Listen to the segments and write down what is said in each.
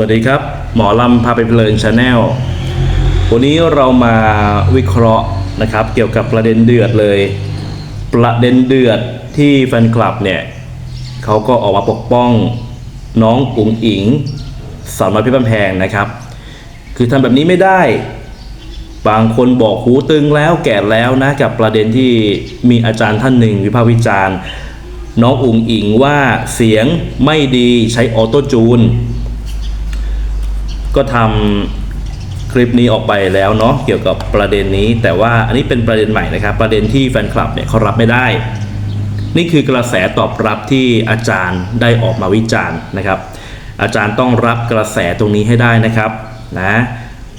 วัสดีครับ หมอลำพาไปเพลินชาแนลวันนี้เรามาวิเคราะห์นะครับ เกี่ยวกับประเด็นเดือดเลย ประเด็นเดือดที่แฟนคลับเนี่ยเขาก็ออกมาปกป้องน้องอุ๋งอิงสาวน้อยพี่บันแพงนะครับ คือทำแบบนี้ไม่ได้ บางคนบอกหูตึงแล้วแก่แล้วนะกับประเด็นที่มีอาจารย์ท่านหนึ่งวิพากษ์วิจารณ์ น้องอุ๋งอิงว่าเสียงไม่ดีใช้ออโต้จูน ก็ทำคลิปนี้ออกไปแล้วเนาะเกี่ยวกับประเด็นนี้ แต่ว่าอันนี้เป็นประเด็นใหม่นะครับ ประเด็นที่แฟนคลับเนี่ยเขารับไม่ได้ นี่คือกระแสตอบรับที่อาจารย์ได้ออกมาวิจารณ์นะครับ อาจารย์ต้องรับกระแสตรงนี้ให้ได้นะครับนะ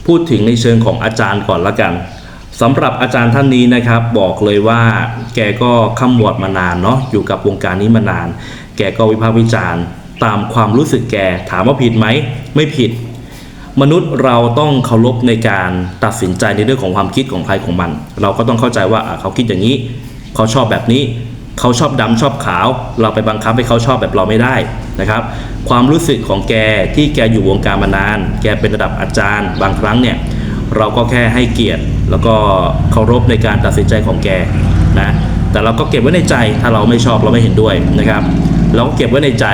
พูดถึงในเชิงของอาจารย์ก่อนละกันสำหรับอาจารย์ท่านนี้นะครับ บอกเลยว่าแกก็ข้ามวดมานานเนาะอยู่กับวงการนี้มานาน แกก็วิพากษ์วิจารณ์ ตามความรู้สึกแกถามว่าผิดไหม ไม่ผิด มนุษย์เราต้องเคารพในการตัดสินใจในเรื่องของความคิดของใครของมัน เราก็ต้องเข้าใจว่าเขาคิดอย่างนี้ เขาชอบแบบนี้ เขาชอบดำชอบขาว เราไปบังคับให้เขาชอบแบบเราไม่ได้นะครับ ความรู้สึกของแกที่แกอยู่วงการมานาน แกเป็นระดับอาจารย์ บางครั้งเนี่ยเราก็แค่ให้เกียรติ แล้วก็เคารพในการตัดสินใจของแกนะแต่เราก็เก็บไว้ในใจถ้าเราไม่ชอบเราไม่เห็นด้วยนะครับ เราก็เก็บไว้ในใจ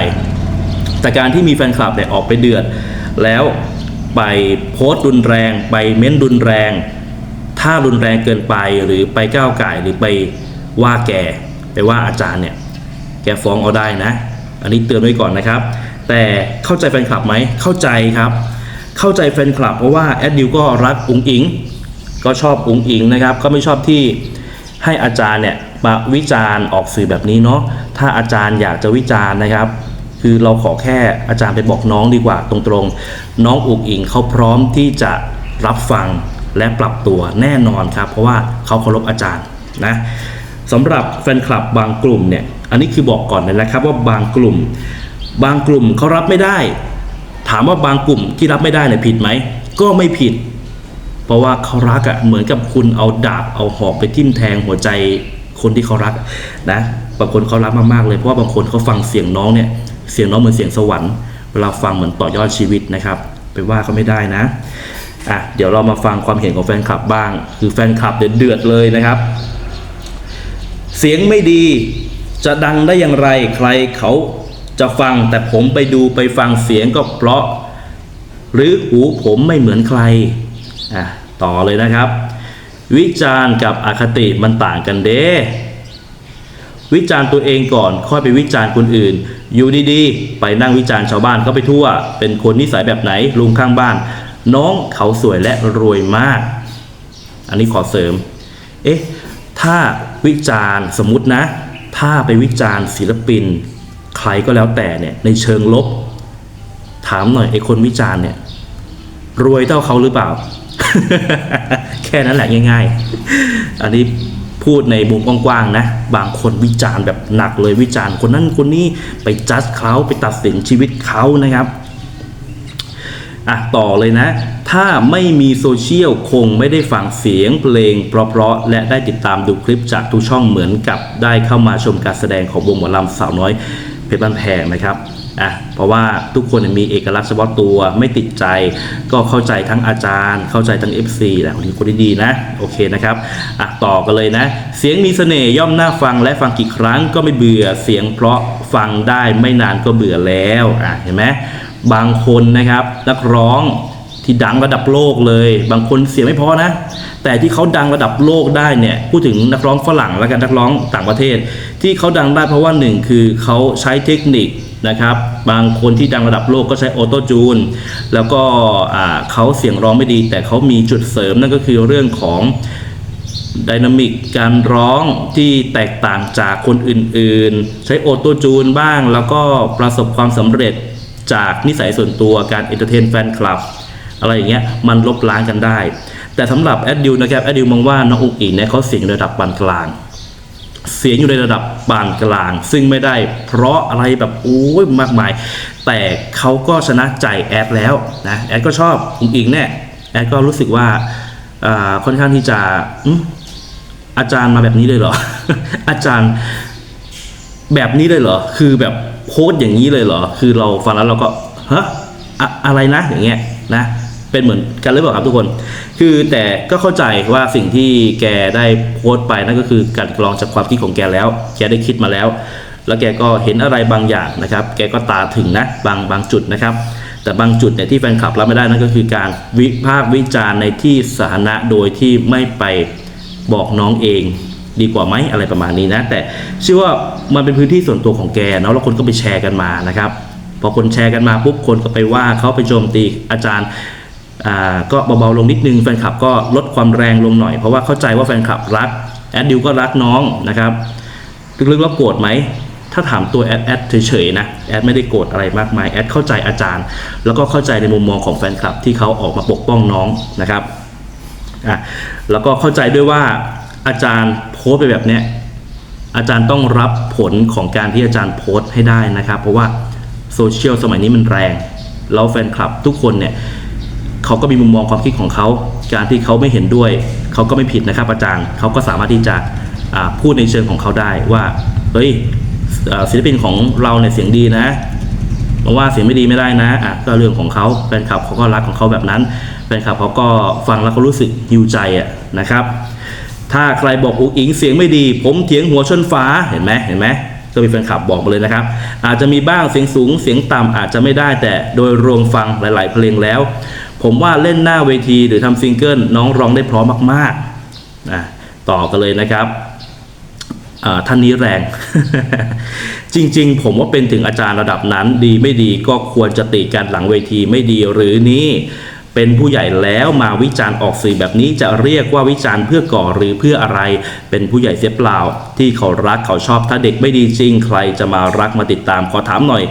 แต่การที่มีแฟนคลับเนี่ยออกไปเดือดแล้ว ไปโพสต์รุนแรง ไปเม้นรุนแรง ถ้ารุนแรงเกินไปหรือไปก้าวไก่หรือไปว่าแกไปว่าอาจารย์เนี่ยแกฟ้องเอาได้นะ อันนี้เตือนไว้ก่อนนะครับ แต่เข้าใจแฟนคลับไหมเข้าใจครับ เข้าใจแฟนคลับเพราะว่าแอดดิวก็รักอุ๋งอิง ก็ชอบอุ๋งอิงนะครับ ก็ไม่ชอบที่ให้อาจารย์เนี่ยมาวิจารณ์ออกสื่อแบบนี้เนาะถ้าอาจารย์อยากจะวิจารณ์นะครับ คือเราขอแค่อาจารย์ไปบอกน้องดีกว่าตรงๆ น้องอุ๋งอิงเขาพร้อมที่จะรับฟังและปรับตัวแน่นอนครับ เพราะว่าเขาเคารพอาจารย์นะสำหรับแฟนคลับบางกลุ่มเนี่ยอันนี้คือบอกก่อนเลยนะครับว่าบางกลุ่ม บางกลุ่มเขารับไม่ได้ ถามว่าบางกลุ่มที่รับไม่ได้เนี่ยผิดไหมก็ไม่ผิด เพราะว่าเขารักอะ่ะเหมือนกับคุณเอาดาบเอาหอกไปทิ่มแทงหัวใจคนที่เขารักนะบางคนเขารักมากๆเลยเพราะว่าบางคนเขาฟังเสียงน้องเนี่ย เสียงน้องเหมือนเสียงสวรรค์เวลาฟังเหมือนต่อยอดชีวิตนะครับ ไปว่าเขาไม่ได้นะอะเดี๋ยวเรามาฟังความเห็นของแฟนคลับบ้าง คือแฟนคลับเดือดเลยนะครับ เสียงไม่ดีจะดังได้อย่างไรใครเขาจะฟังแต่ผมไปดูไปฟังเสียงก็เพราะ หรือหูผมไม่เหมือนใครอะต่อเลยนะครับ วิจารณ์กับอคติมันต่างกันเด้ วิจารณ์ตัวเองก่อน ค่อยไปวิจารณ์คนอื่น อยู่ดีๆ ไปนั่งวิจารณ์ชาวบ้านเขาไปทั่ว เป็นคนนิสัยแบบไหนลุงข้างบ้าน น้องเขาสวยและรวยมาก อันนี้ขอเสริม เอ๊ะ ถ้าวิจารณ์สมมตินะ ถ้าไปวิจารณ์ศิลปิน ใครก็แล้วแต่เนี่ยในเชิงลบ ถามหน่อยไอ้คนวิจารณ์เนี่ยรวยเท่าเขาหรือเปล่า แค่นั้นแหละง่าย ๆ อันนี้ พูดในมุมกว้างๆนะ บางคนวิจารณ์แบบหนักเลยวิจารณ์คนนั้นคนนี้ไปจัดเขาไปตัดสินชีวิตเขานะครับอะต่อเลยนะ ถ้าไม่มีโซเชียลคงไม่ได้ฟังเสียงเพลงเพราะๆและได้ติดตามดูคลิปจากทุกช่องเหมือนกับได้เข้ามาชมการแสดงของวงหมอลำสาวน้อยเพชรบ้านแพงนะครับ อะเพราะว่าทุกคนมีเอกลักษณ์เฉพาะตัวไม่ติดใจ ก็เข้าใจทั้งอาจารย์ เข้าใจทั้ง FC แหละคนนี้คนที่ดีนะ โอเคนะครับอะต่อกันเลยนะ เสียงมีเสน่ห์ย่อมน่าฟังและฟังกี่ครั้งก็ไม่เบื่อเสียงเพราะฟังได้ไม่นานก็เบื่อแล้วอะเห็นไหมบางคนนะครับนักร้องที่ดังระดับโลกเลย บางคนเสียงไม่พอนะ แต่ที่เขาดังระดับโลกได้เนี่ยพูดถึงนักร้องฝรั่งแล้วกันนักร้องต่างประเทศ ที่เขาดังได้เพราะว่าหนึ่งคือเขาใช้เทคนิค นะครับ บางคนที่ดังระดับโลกก็ใช้ออโต้จูน แล้วก็เขาเสียงร้องไม่ดี แต่เขามีจุดเสริมนั่นก็คือเรื่องของดินามิกการร้องที่แตกต่างจากคนอื่นๆ ใช้โอโตจูนบ้าง แล้วก็ประสบความสำเร็จจากนิสัยส่วนตัวการเอนเตอร์เทนแฟนคลับ อะไรอย่างเงี้ยมันลบล้างกันได้ แต่สำหรับแอดดิวนะครับแอดดิวมองว่าน้องอุ๋งอิงเนี่ยเขาเสียงระดับปานกลาง เสียงอยู่ในระดับปานกลาง ซึ่งไม่ได้เพราะอะไรแบบโอ้ยมากมาย แต่เขาก็ชนะใจแอดแล้วนะแอดก็ชอบอุ๋งอิงเนี่ยแอดก็รู้สึกว่าค่อนข้างที่จะอาจารย์มาแบบนี้เลยเหรอ อาจารย์แบบนี้เลยเหรอ คือแบบโพสต์อย่างนี้เลยเหรอ คือเราฟังแล้วเราก็ฮะอะอะไรนะอย่างเงี้ยนะ เป็นเหมือนกันหรือเปล่าครับทุกคน คือแต่ก็เข้าใจว่าสิ่งที่แกได้โพสต์ไปนั่นก็คือการกรองจากความคิดของแกแล้ว แกได้คิดมาแล้ว แล้วแกก็เห็นอะไรบางอย่างนะครับ แกก็ตาถึงนะบางบางจุดนะครับ แต่บางจุดเนี่ยที่แฟนคลับรับไม่ได้นั่นก็คือการวิพากษ์วิจารณ์ในที่สาธารณะโดยที่ไม่ไปบอกน้องเองดีกว่าไหมอะไรประมาณนี้นะ แต่เชื่อว่ามันเป็นพื้นที่ส่วนตัวของแกเนาะแล้วคนก็ไปแชร์กันมานะครับ พอคนแชร์กันมาปุ๊บคนก็ไปว่าเขาไปโจมตีอาจารย์ ก็เบาๆลงนิดนึงแฟนคลับก็ลดความแรงลงหน่อย เพราะว่าเข้าใจว่าแฟนคลับรักแอดดิวก็รักน้องนะครับลึกๆแล้วโกรธไหมถ้าถามตัวแอดแอดเฉยๆนะแอดไม่ได้โกรธอะไรมากมายแอดเข้าใจอาจารย์ แล้วก็เข้าใจในมุมมองของแฟนคลับที่เขาออกมาปกป้องน้องนะครับอะแล้วก็เข้าใจด้วยว่าอาจารย์โพสไปแบบเนี้ยอาจารย์ต้องรับผลของการที่อาจารย์โพสต์ให้ได้นะครับ เพราะว่าโซเชียลสมัยนี้มันแรงแล้วแฟนคลับทุกคนเนี่ย เขาก็มีมุมมองความคิดของเขาการที่เขาไม่เห็นด้วย เขาก็ไม่ผิดนะครับอาจารย์เขาก็สามารถที่จะพูดในเชิงของเขาได้ว่าเฮ้ยศิลปินของเราเนี่ยเสียงดีนะมาว่าเสียงไม่ดีไม่ได้นะอะก็เรื่องของเขาแฟนคลับเขาก็รักของเขาแบบนั้นแฟนคลับเขาก็ฟังแล้วเขารู้สึกฮิวใจอะนะครับ ถ้าใครบอกอุ๋งอิงเสียงไม่ดี ผมเถียงหัวชนฟ้าเห็นไหมเห็นไหมก็มีแฟนคลับบอกมาเลยนะครับ อาจจะมีบ้างเสียงสูงเสียงต่ำอาจจะไม่ได้แต่โดยรวมฟังหลาย ๆ เพลงแล้ว ผมว่าเล่นหน้าเวทีหรือทำซิงเกิลน้องร้องได้เพร้อมมากๆนะต่อกันเลยนะครับท่านนี้แรง จริงๆ ผมว่าเป็นถึงอาจารย์ระดับนั้นดีไม่ดีก็ควรจะติกันหลังเวทีไม่ดีหรือนี่เป็นผู้ใหญ่แล้วมาวิจารณ์ออกสื่อแบบนี้จะเรียกว่าวิจารณ์เพื่อก่อหรือเพื่ออะไร เป็นผู้ใหญ่เสียเปล่า ที่เขารักเขาชอบถ้าเด็กไม่ดีจริง ใครจะมารักมาติดตามขอถามหน่อย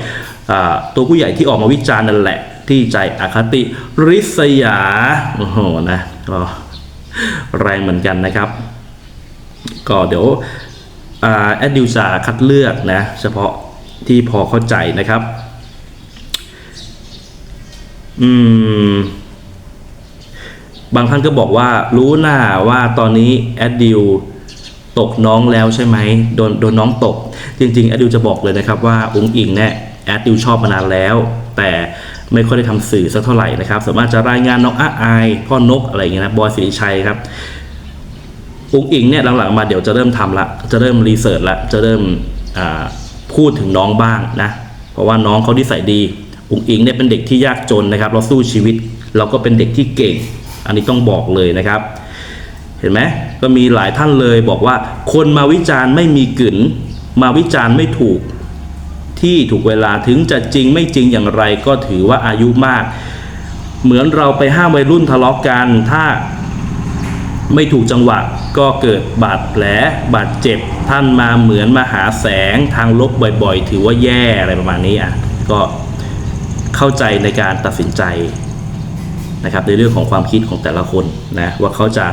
อตัวผู้ใหญ่ที่ออกมาวิจารณ์นั่นแหละ ที่ใจอคติริษยาโอ้โหนะก็แรงเหมือนกันนะครับ ก็เดี๋ยวแอดดิวจะคัดเลือกนะ เฉพาะที่พอเข้าใจนะครับ อืม บางท่านก็บอกว่ารู้หน้าว่าตอนนี้แอดดิวตกน้องแล้วใช่ไหมโดนโดนน้องตก จริงๆแอดดิวจะบอกเลยนะครับว่าอุ้งอิงเนี่ยแอดดิวชอบมานานแล้ว แต่ไม่ค่อยได้ทำสื่อสักเท่าไหร่นะครับสามารถจะรายงานน้องอาอายพ่อนกอะไรอย่างเงี้ยนะบอยสิริชัยครับอุ้งอิงเนี่ยหลังๆมาเดี๋ยวจะเริ่มทำละจะเริ่มรีเสิร์ชละจะเริ่มพูดถึงน้องบ้างนะเพราะว่าน้องเขาที่ใส่ดีอุ้งอิงเนี่ยเป็นเด็กที่ยากจนนะครับ เราสู้ชีวิต เราก็เป็นเด็กที่เก่ง อันนี้ต้องบอกเลยนะครับ เห็นไหมก็มีหลายท่านเลยบอกว่า คนมาวิจารณ์ไม่มีกึ๋นมาวิจารณ์ไม่ถูก ที่ถูกเวลาถึงจะจริงไม่จริงอย่างไรก็ถือว่าอายุมาก เหมือนเราไปห้ามวัยรุ่นทะเลาะกันถ้าไม่ถูกจังหวะก็เกิดบาดแผลบาดเจ็บท่านมาเหมือนมาหาแสงทางลบบ่อยๆ ถือว่าแย่อะไรประมาณนี้อะก็เข้าใจในการตัดสินใจนะครับในเรื่องของความคิดของแต่ละคนนะว่าเขาจะ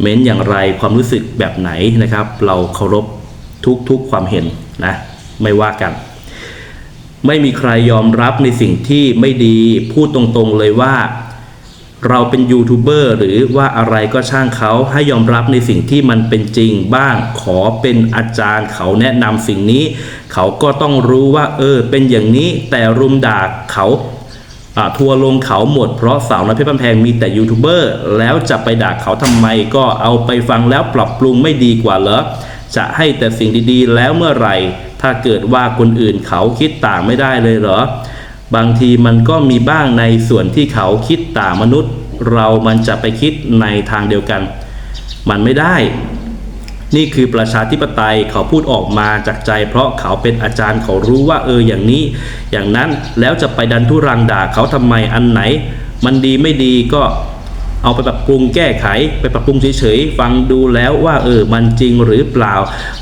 เม้นอย่างไรความรู้สึกแบบไหนนะครับ เราเคารพทุกๆความเห็นนะ ไม่ว่ากัน ไม่มีใครยอมรับในสิ่งที่ไม่ดีพูดตรงๆเลยว่า เราเป็นยูทูบเบอร์หรือว่าอะไรก็ช่างเขาให้ยอมรับในสิ่งที่มันเป็นจริงบ้างขอเป็นอาจารย์เขาแนะนำสิ่งนี้ เขาก็ต้องรู้ว่า เออ เป็นอย่างนี้แต่รุมด่าเขาทัวร์ลงเขาหมดเพราะสาวน้อยเพชรบ้านแพงมีแต่ยูทูบเบอร์แล้วจะไปด่าเขาทำไมก็เอาไปฟังแล้วปรับปรุงไม่ดีกว่าเหรอจะให้แต่สิ่งดีๆ แล้วเมื่อไหร่ ถ้าเกิดว่าคนอื่นเขาคิดต่างไม่ได้เลยเหรอ บางทีมันก็มีบ้างในส่วนที่เขาคิดต่างมนุษย์ เรามันจะไปคิดในทางเดียวกัน มันไม่ได้ นี่คือประชาธิปไตยเขาพูดออกมาจากใจ เพราะเขาเป็นอาจารย์เขารู้ว่าเอออย่างนี้ อย่างนั้นแล้วจะไปดันทุรังด่าเขาทำไมอันไหน มันดีไม่ดีก็ เอาไปปรับปรุงแก้ไข ไปปรับปรุงเฉยๆฟังดูแล้วว่าเออมันจริงหรือเปล่า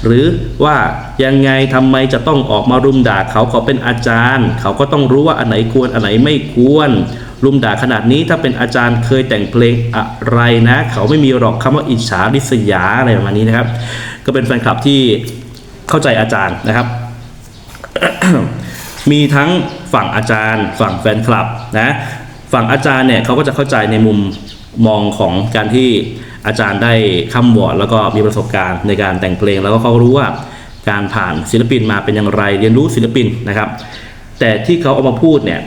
หรือว่ายังไงทำไมจะต้องออกมารุมด่าเขาเขาเป็นอาจารย์ เขาก็ต้องรู้ว่าอันไหนควรอันไหนไม่ควรรุมด่าขนาดนี้ถ้าเป็นอาจารย์เคยแต่งเพลงอะไรนะ เขาไม่มีหรอกคำว่าอิจฉาริษยาอะไรประมาณนี้นะครับ ก็เป็นแฟนคลับที่เข้าใจอาจารย์นะครับ มีทั้งฝั่งอาจารย์ ฝั่งแฟนคลับนะ ฝั่งอาจารย์เนี่ยเขาก็จะเข้าใจในมุม มองของการที่อาจารย์ได้ค้ำวอร์ดแล้วก็มีประสบการณ์ในการแต่งเพลง แล้วก็เขารู้ว่าการผ่านศิลปินมาเป็นอย่างไร เรียนรู้ศิลปินนะครับ แต่ที่เขาเอามาพูดเนี่ย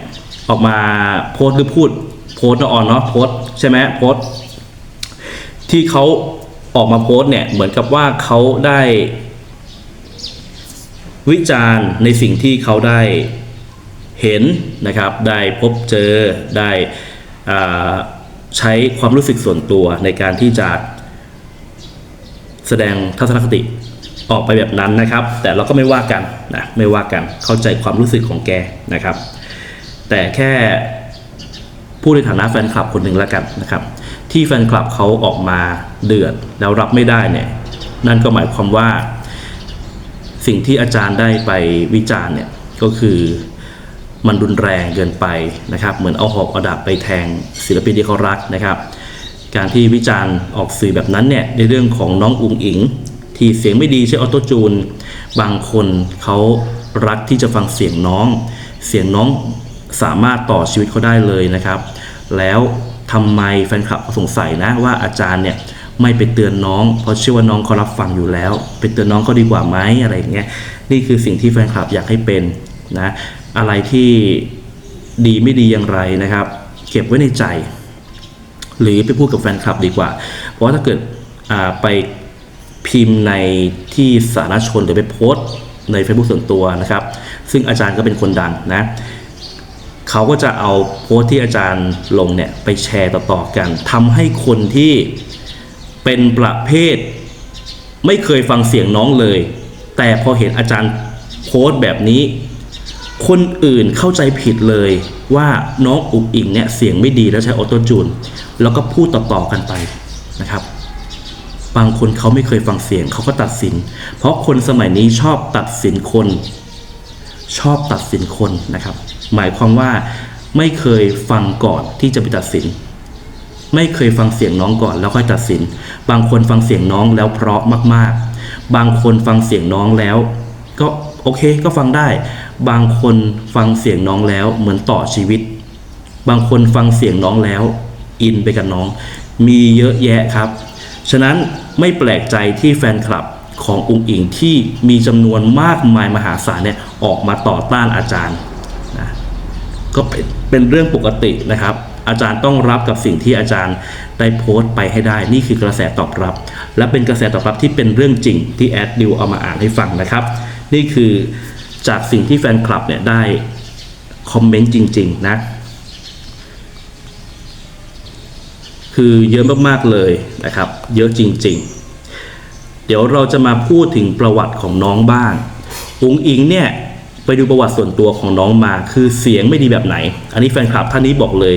ออกมาโพสหรือพูดโพสต์นะออนเนาะโพสใช่ไหมโพสที่เขาออกมาโพสเนี่ยเหมือนกับว่าเขาได้วิจารณ์ในสิ่งที่เขาได้เห็นนะครับ ได้พบเจอได้อ่า ใช้ความรู้สึกส่วนตัวในการที่จะแสดงทัศนคติออกไปแบบนั้นนะครับ แต่เราก็ไม่ว่ากันนะไม่ว่ากันเข้าใจความรู้สึกของแกนะครับ แต่แค่ผู้ในฐานะแฟนคลับคนหนึ่งแล้วกันนะครับ ที่แฟนคลับเขาออกมาเดือดแล้วรับไม่ได้เนี่ยนั่นก็หมายความว่า สิ่งที่อาจารย์ได้ไปวิจารณ์เนี่ยก็คือ มันรุนแรงเกินไปนะครับ เหมือนเอาหอกเอาดาบไปแทงศิลปินที่เขารักนะครับ การที่วิจารณ์ออกสื่อแบบนั้นเนี่ยในเรื่องของน้องอุงอิง ที่เสียงไม่ดีใช้ออโต้จูน บางคนเขารักที่จะฟังเสียงน้อง เสียงน้องสามารถต่อชีวิตเขาได้เลยนะครับ แล้วทำไมแฟนคลับสงสัยนะว่าอาจารย์เนี่ยไม่ไปเตือนน้อง เพราะเชื่อว่าน้องเขารับฟังอยู่แล้ว ไปเตือนน้องก็ดีกว่าไหมอะไรอย่างเงี้ยนี่คือสิ่งที่แฟนคลับอยากให้เป็นนะ อะไรที่ดีไม่ดีอย่างไรนะครับ เก็บไว้ในใจ หรือไปพูดกับแฟนคลับดีกว่า เพราะถ้าเกิดไปพิมพ์ในที่สาธารณชนหรือไปโพสต์ใน Facebook ส่วนตัวนะครับ ซึ่งอาจารย์ก็เป็นคนดังนะเขาก็จะเอาโพสต์ที่อาจารย์ลงเนี่ยไปแชร์ต่อๆกันทำให้คนที่เป็นประเภท ไม่เคยฟังเสียงน้องเลย แต่พอเห็นอาจารย์โพสต์แบบนี้ คนอื่นเข้าใจผิดเลยว่าน้องอุกอิงเนี่ยเสียงไม่ดีแล้วใช้ออโต้จูนแล้วก็พูดต่อๆกันไปนะครับ บางคนเขาไม่เคยฟังเสียงเขาก็ตัดสิน เพราะคนสมัยนี้ชอบตัดสินคน ชอบตัดสินคนนะครับ หมายความว่าไม่เคยฟังก่อนที่จะไปตัดสิน ไม่เคยฟังเสียงน้องก่อนแล้วค่อยตัดสิน บางคนฟังเสียงน้องแล้วเพราะมาก ๆ บางคนฟังเสียงน้องแล้ว ก็ โอเคก็ฟังได้ บางคนฟังเสียงน้องแล้วเหมือนต่อชีวิต บางคนฟังเสียงน้องแล้ว อินไปกับน้อง มีเยอะแยะครับ ฉะนั้นไม่แปลกใจที่แฟนคลับขององค์อิงที่มีจำนวนมากมายมหาศาลเนี่ยออกมาต่อต้านอาจารย์นะก็เป็นเป็นเรื่องปกตินะครับ อาจารย์ต้องรับกับสิ่งที่อาจารย์ได้โพสต์ไปให้ได้ นี่คือกระแสตอบรับ และเป็นกระแสตอบรับที่เป็นเรื่องจริงที่แอดดิวเอามาอ่านให้ฟังนะครับ นี่คือจากสิ่งที่แฟนคลับเนี่ยได้คอมเมนต์จริง ๆ นะ คือเยอะมากๆเลยนะครับ เยอะจริง ๆ เดี๋ยวเราจะมาพูดถึงประวัติของน้องบ้างอุงอิงเนี่ยไปดูประวัติส่วนตัวของน้องมา คือเสียงไม่ดีแบบไหน อันนี้แฟนคลับท่านนี้บอกเลย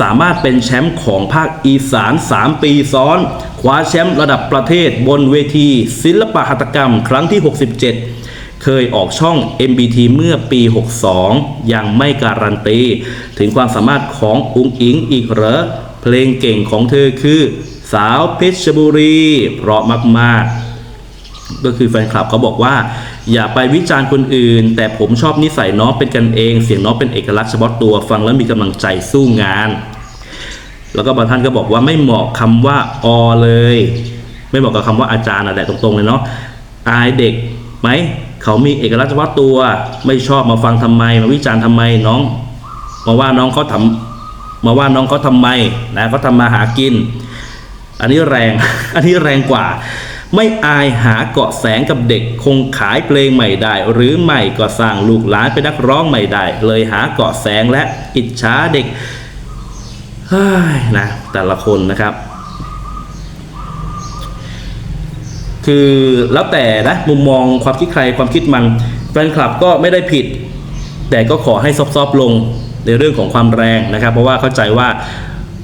สามารถเป็นแชมป์ของภาคอีสาน 3 ปีซ้อน คว้าแชมป์ระดับประเทศบนเวที ศิลปหัตถกรรม ครั้งที่ 67 เคยออกช่อง MBT เมื่อปี 62 ยังไม่การันตี ถึงความสามารถของอุงอิงอีกเหรอ เพลงเก่งของเธอคือ สาวเพชรบุรี เพราะมากๆ ก็คือแฟนคลับเขาบอกว่าอย่าไปวิจารณ์คนอื่น แต่ผมชอบนิสัยน้องเป็นกันเอง เสียงน้องเป็นเอกลักษณ์เฉพาะตัวฟังแล้วมีกำลังใจสู้งาน แล้วก็บางท่านก็บอกว่าไม่เหมาะคำว่าอเลย ไม่เหมาะกับคำว่าอาจารย์นั่นแหละตรงๆเลยเนาะอายเด็กไหม เขามีเอกลักษณ์เฉพาะตัวไม่ชอบมาฟังทำไม มาวิจารณ์ทำไมน้องมาว่าน้องเขาทำมาว่าน้องเขาทำไมนะเขาทำมาหากิน อันนี้แรง อันนี้แรงกว่า ไม่อายหาเกาะแสงกับเด็กคงขายเพลงใหม่ได้ หรือไม่ก็สร้างลูกหลานเป็นนักร้องใหม่ได้ เลยหาเกาะแสงและอิจฉาเด็กนะแต่ละคนนะครับ คือแล้วแต่นะมุมมองความคิดใครความคิดมันแฟนคลับก็ไม่ได้ผิด แต่ก็ขอให้ซอฟๆลงในเรื่องของความแรงนะครับ เพราะว่าเข้าใจว่า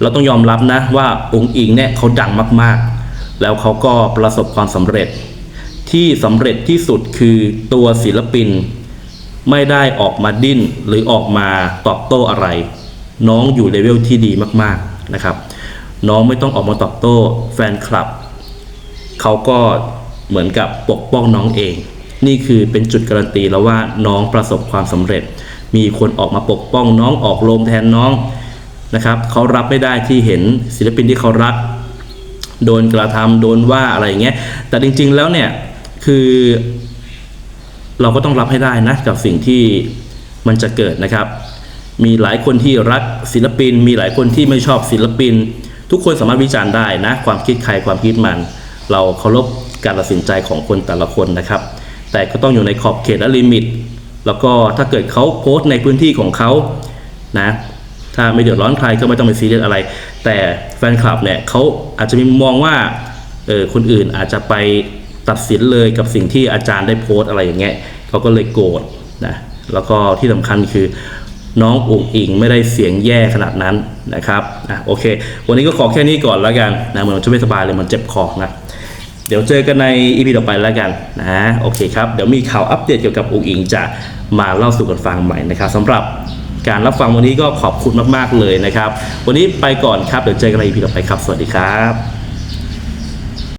เราต้องยอมรับนะว่าองค์อิงเนี่ยเขาดังมากๆ แล้วเขาก็ประสบความสำเร็จ ที่สำเร็จที่สุดคือตัวศิลปิน ไม่ได้ออกมาดิ้นหรือออกมาตอบโต้อะไร น้องอยู่เลเวลที่ดีมากๆนะครับ น้องไม่ต้องออกมาตอบโต้แฟนคลับ เขาก็เหมือนกับปกป้องน้องเอง นี่คือเป็นจุดการันตีแล้วว่าน้องประสบความสำเร็จ มีคนออกมาปกป้องน้องออกโรงแทนน้องนะครับเขารับไม่ได้ที่เห็นศิลปินที่เขารัก โดนกระทำโดนว่าอะไรอย่างเงี้ยแต่จริง ๆแล้วเนี่ยคือ เราก็ต้องรับให้ได้นะกับสิ่งที่มันจะเกิดนะครับ มีหลายคนที่รักศิลปิน มีหลายคนที่ไม่ชอบศิลปิน ทุกคนสามารถวิจารณ์ได้นะ ความคิดใครความคิดมัน เราเคารพการตัดสินใจของคนแต่ละคนนะครับ แต่ก็ต้องอยู่ในขอบเขตและลิมิต แล้วก็ถ้าเกิดเขาโพสต์ในพื้นที่ของเขานะถ้าไม่เดือดร้อนใครก็ไม่ต้องไปซีเรียสอะไร แต่แฟนคลับเนี่ยเขาอาจจะมีมองว่าเออคนอื่นอาจจะไปตัดสินเลยกับสิ่งที่อาจารย์ได้โพสต์อะไรอย่างเงี้ยเขาก็เลยโกรธนะแล้วก็ที่สำคัญคือน้องอุ๋งอิงไม่ได้เสียงแย่ขนาดนั้นนะครับอะโอเค วันนี้ก็ขอแค่นี้ก่อนแล้วกันนะเหมือนจะไม่สบายเลยมันเจ็บคอนะ เดี๋ยวเจอกันในอีพีต่อไปแล้วกันนะโอเคครับเดี๋ยวมีข่าวอัปเดตเกี่ยวกับอุ๋งอิงจะมาเล่าสู่กันฟังใหม่นะครับสำหรับการรับฟังวันนี้ก็ขอบคุณมากๆเลยนะครับ วันนี้ไปก่อนครับเดี๋ยวเจอกันในอีพีต่อไปครับ สวัสดีครับ